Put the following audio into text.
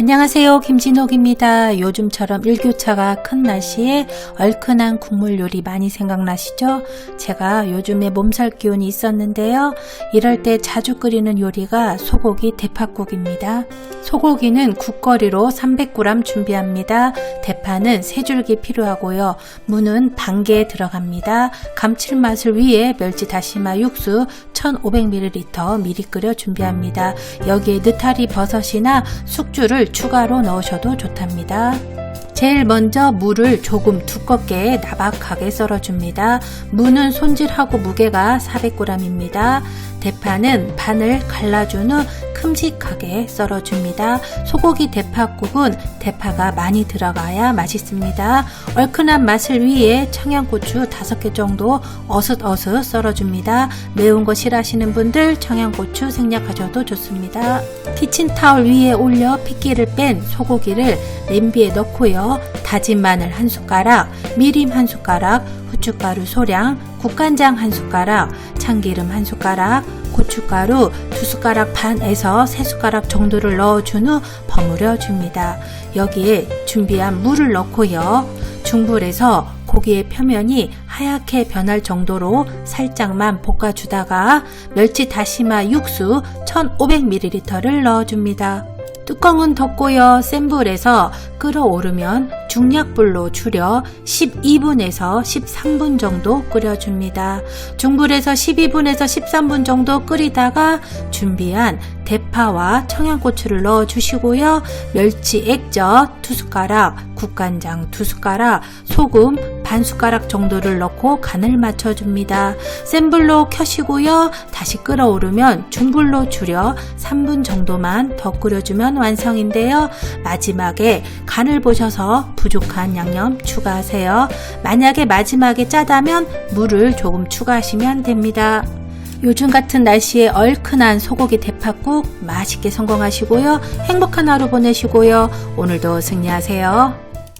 안녕하세요. 김진옥입니다. 요즘처럼 일교차가 큰 날씨에 얼큰한 국물 요리 많이 생각나시죠? 제가 요즘에 몸살 기운이 있었는데요. 이럴 때 자주 끓이는 요리가 소고기 대파국입니다. 소고기는 국거리로 300g 준비합니다. 대파는 3줄기 필요하고요. 무는 반개 들어갑니다. 감칠맛을 위해 멸치 다시마 육수 1500ml 미리 끓여 준비합니다. 여기에 느타리 버섯이나 숙주를 추가로 넣으셔도 좋답니다. 제일 먼저 무를 조금 두껍게 나박하게 썰어줍니다. 무는 손질하고 무게가 400g입니다. 대파는 반을 갈라준 후 큼직하게 썰어줍니다. 소고기 대파국은 대파가 많이 들어가야 맛있습니다. 얼큰한 맛을 위해 청양고추 5개 정도 어슷어슷 썰어줍니다. 매운 거 싫어하시는 분들 청양고추 생략하셔도 좋습니다. 키친타올 위에 올려 핏기를 뺀 소고기를 냄비에 넣고요. 다진 마늘 한 숟가락, 미림 한 숟가락, 후춧가루 소량, 국간장 한 숟가락, 참기름 한 숟가락, 고춧가루 두 숟가락 반에서 세 숟가락 정도를 넣어준 후 버무려 줍니다. 여기에 준비한 물을 넣고요. 중불에서 고기의 표면이 하얗게 변할 정도로 살짝만 볶아주다가 멸치 다시마 육수 1500ml를 넣어줍니다. 뚜껑은 덮고요. 센 불에서 끓어오르면 중약불로 줄여 12분에서 13분 정도 끓여줍니다. 중불에서 12분에서 13분 정도 끓이다가 준비한 대파와 청양고추를 넣어 주시고요. 멸치 액젓 2숟가락, 국간장 2숟가락, 소금 반 숟가락 정도를 넣고 간을 맞춰 줍니다. 센 불로 켜시고요. 다시 끓어오르면 중불로 줄여 3분 정도만 더 끓여주면 완성인데요. 마지막에 간을 보셔서 부족한 양념 추가하세요. 만약에 마지막에 짜다면 물을 조금 추가하시면 됩니다. 요즘 같은 날씨에 얼큰한 소고기 대파국 맛있게 성공하시고요. 행복한 하루 보내시고요. 오늘도 승리하세요.